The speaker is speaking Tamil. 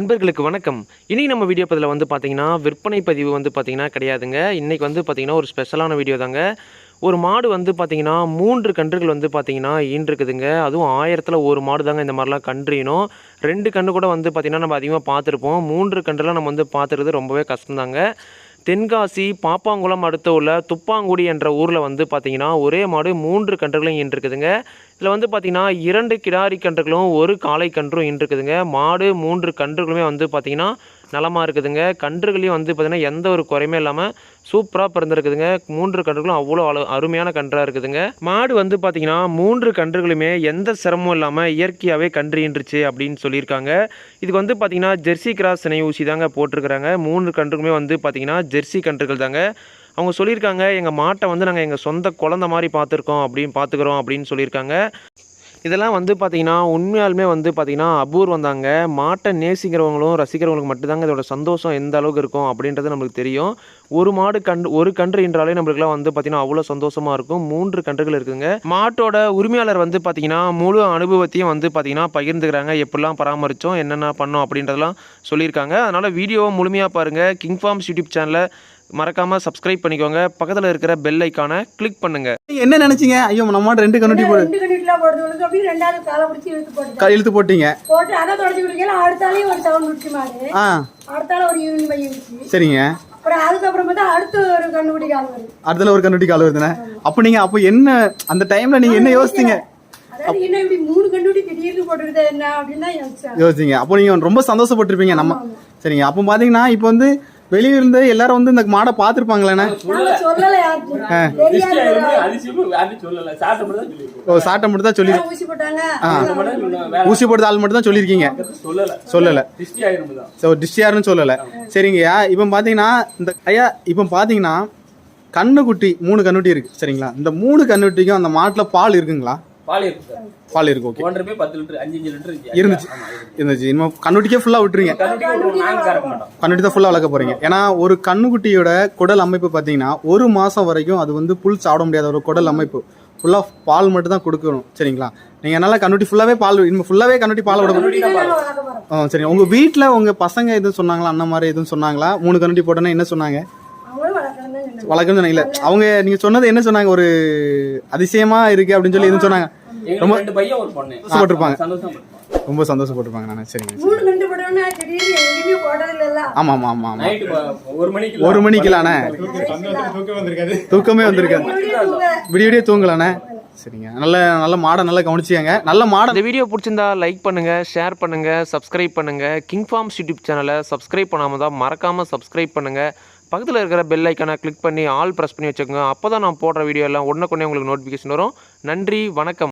நண்பர்களுக்கு வணக்கம். இன்றைக்கி நம்ம வீடியோ பதில் வந்து பார்த்திங்கன்னா விற்பனை பதிவு வந்து பார்த்திங்கன்னா கிடையாதுங்க. இன்றைக்கி வந்து பார்த்திங்கன்னா ஒரு ஸ்பெஷலான வீடியோ தாங்க. ஒரு மாடு வந்து பார்த்தீங்கன்னா மூன்று கன்றுகள் வந்து பார்த்திங்கன்னா ஈன்றுக்குதுங்க அதுவும் ஆயிரத்தில் ஒரு மாடு தாங்க இந்த மாதிரிலாம் கன்றுனும் ரெண்டு கன்று கூட வந்து பார்த்திங்கன்னா நம்ம அதிகமாக பார்த்துருப்போம். மூன்று கன்றுலாம் நம்ம வந்து பார்த்துருது ரொம்பவே கஷ்டம்தாங்க. தென்காசி பாப்பாங்குளம் அடுத்த உள்ள துப்பாங்குடி என்ற ஊரில் வந்து பார்த்திங்கன்னா ஒரே மாடு மூன்று கன்றுகளும் ஈன்றுக்குதுங்க இதில் வந்து பார்த்தீங்கன்னா இரண்டு கிடாரி கன்றுகளும் ஒரு காளை கன்றும் ஈன்றுக்குதுங்க மாடு மூன்று கன்றுகளுமே வந்து பார்த்திங்கன்னா நலமாக இருக்குதுங்க. கன்றுகளையும் வந்து பார்த்திங்கன்னா எந்த ஒரு குறையுமே இல்லாமல் சூப்பராக பிறந்திருக்குதுங்க. மூன்று கன்றுகளும் அவ்வளோ அழு அருமையான கன்றாக இருக்குதுங்க. மாடு வந்து பார்த்தீங்கன்னா மூன்று கன்றுகளுமே எந்த சிரமமும் இல்லாமல் இயற்கையாகவே கன்றுன்றுச்சு அப்படின்னு சொல்லியிருக்காங்க. இதுக்கு வந்து பார்த்திங்கன்னா ஜெர்சி கிராஸ் சினை ஊசி தாங்க போட்டிருக்கிறாங்க. மூன்று கன்றுக்குமே வந்து பார்த்தீங்கன்னா ஜெர்சி கன்றுகள் தாங்க. அவங்க சொல்லியிருக்காங்க எங்கள் மாட்டை வந்து நாங்கள் எங்கள் சொந்த குழந்த மாதிரி பார்த்துருக்கோம் அப்படின்னு பார்த்துக்குறோம் அப்படின்னு சொல்லியிருக்காங்க. இதெல்லாம் வந்து பார்த்தீங்கன்னா உண்மையாலுமே வந்து பார்த்திங்கன்னா அபூர்வம் தாங்க. மாட்டை நேசிக்கிறவங்களும் ரசிக்கிறவங்களுக்கு மட்டும்தாங்க இதோட சந்தோஷம் எந்த அளவுக்கு இருக்கும் அப்படின்றது நம்மளுக்கு தெரியும். ஒரு மாடு கன்று ஒரு கன்று என்றாலே நம்மளுக்குலாம் வந்து பார்த்தீங்கன்னா அவ்வளோ சந்தோஷமாக இருக்கும். மூன்று கன்றுகள் இருக்குதுங்க மாட்டோட உரிமையாளர் வந்து பார்த்திங்கன்னா முழு அனுபவத்தையும் வந்து பார்த்தீங்கன்னா பகிர்ந்துக்கிறாங்க. எப்படிலாம் பராமரித்தோம் என்னென்ன பண்ணோம் அப்படின்றதெல்லாம் சொல்லியிருக்காங்க. அதனால் வீடியோவை முழுமையாக பாருங்கள் கிங் ஃபார்ம்ஸ் யூடியூப் சேனலை மறக்காமல் சப்ஸ்கிரைப் பண்ணிக்கோங்க. பக்கத்தில் இருக்கிற பெல் ஐக்கானை கிளிக் பண்ணுங்கள் நீங்க என்ன நினைச்சீங்க? ஐயோ நம்ம ரெண்டு கண்ணுட்டி போடு. இழுத்து போட்டு க- இழுத்து போட்டீங்க. போட்டு அதை தொடச்சி குடிக்கல. அடுத்தாலையும் ஒரு சவுண்ட் விடுச்சு மாடு. ஆ. அடுத்தால ஒரு யூரின் பை விடுச்சு சரிங்க. அப்புறம் அதுக்கப்புறம் பார்த்தா அடுத்து ஒரு கண்டுபிடி கால் வருது. அடுத்தல ஒரு கண்ணுட்டி கால் வருதுண்ணே. அப்போ நீங்க அப்போ என்ன அந்த டைம்ல நீங்க என்ன யோசிச்சீங்க? என்ன இப்படி மூணு கண்டுபிடி திடீர்னு போட்டுருந்தா என்ன அப்படின்னு தான் யோசிச்சேன். யோசிச்சீங்க. அப்போ நீங்க ரொம்ப சந்தோஷப்பட்டிருப்பீங்க. நம்ம சரிங்க. அப்போ பாத்தீங்கன்னா இப்போ வந்து வெளிய இருந்து எல்லாரும் வந்து இந்த மாடை சொல்லியிருக்கோம். ஓ சாட்டை மட்டும் தான் சொல்லி ஊசி போட்டாங்க. வேற ஊசி போடுற ஆள் மட்டும் தான் சொல்லியிருக்கீங்க சொல்லல. ஸோ டிஸ்டியார்னு சொல்லலை. சரிங்கய்யா இப்போ பார்த்தீங்கன்னா இந்த ஐயா இப்போ பார்த்தீங்கன்னா கண்ணுக்குட்டி மூணு கண்ணுட்டி இருக்கு. சரிங்களா? இந்த மூணு கண்ணுட்டிக்கும் அந்த மாட்டில் பால் இருக்குங்களா? பால் இருக்கு சார். பால் இருக்கு ஓகே ஒன்றரை போய் பத்து லிட்டர் அஞ்சு அஞ்சு லிட்டர் இருந்துச்சு. இருந்துச்சு. இன்னும் கண்ணுட்டிக்கே ஃபுல்லாக விட்டுருங்க. கண்ணுட்டி தான் ஃபுல்லாக வளர்க்க போறீங்க. ஏன்னா ஒரு கண்ணுக்குட்டியோட குடல் அமைப்பு பார்த்தீங்கன்னா ஒரு மாதம் வரைக்கும் அது வந்து புல் சாப்பிட முடியாத ஒரு குடல் அமைப்பு. ஃபுல்லாக பால் மட்டும் தான் கொடுக்கணும். சரிங்களா? நீங்கள் என்னால் கண்ணுட்டி ஃபுல்லாகவே பால் இன்னும் ஃபுல்லாகவே கண்ணுட்டி பால் விட ஆ சரி. உங்கள் வீட்டில் உங்கள் பசங்க எதுவும் சொன்னாங்களா? அண்ணன் மாதிரி எதுவும் சொன்னாங்களா? மூணு கண்ணுட்டி போட்டோன்னா என்ன சொன்னாங்க? அவங்களும் வளர்க்கணும் தான் சொன்னாங்க வளர்க்கணும்னு சொன்னாங்க இல்லை அவங்க நீங்கள் சொன்னது என்ன சொன்னாங்க? ஒரு அதிசயமா இருக்கு அப்படின்னு சொல்லி எதுவும் சொன்னாங்க. எங்களுக்கு ரெண்டு பையன் ஒரு பொண்ணு. சந்தோஷப்பட்டிருப்பாங்க. சந்தோஷம் பட்டிருப்பாங்க. ரொம்ப சந்தோஷப்பட்டிருப்பாங்க. நான் சரிங்க மூணு கண்டு போட்டோம்னா திடீர்னு எங்கேயுமே ஒரு மணிக்கு ஒரு தூக்கமே வந்திருக்காது. விடிய விடிய தூங்கலாண்ணே. சரிங்க. நல்ல நல்ல மாடை நல்லா கவனிச்சியாங்க நல்ல மாடை இந்த வீடியோ பிடிச்சிருந்தா லைக் பண்ணுங்கள் ஷேர் பண்ணுங்கள் சப்ஸ்கிரைப் பண்ணுங்கள் கிங் ஃபார்ம்ஸ் யூடியூப் சேனலை சப்ஸ்கிரைப் பண்ணாமல் தான் மறக்காமல் சப்ஸ்கிரைப் பண்ணுங்கள் பக்கத்தில் இருக்கிற பெல் ஐக்கானை கிளிக் பண்ணி ஆல் ப்ரெஸ் பண்ணி வச்சுக்கோங்க. அப்போ தான் நான் போடுற வீடியோ எல்லாம் உடனுக்குடனே உங்களுக்கு நோட்டிஃபிகேஷன் வரும். நன்றி வணக்கம்.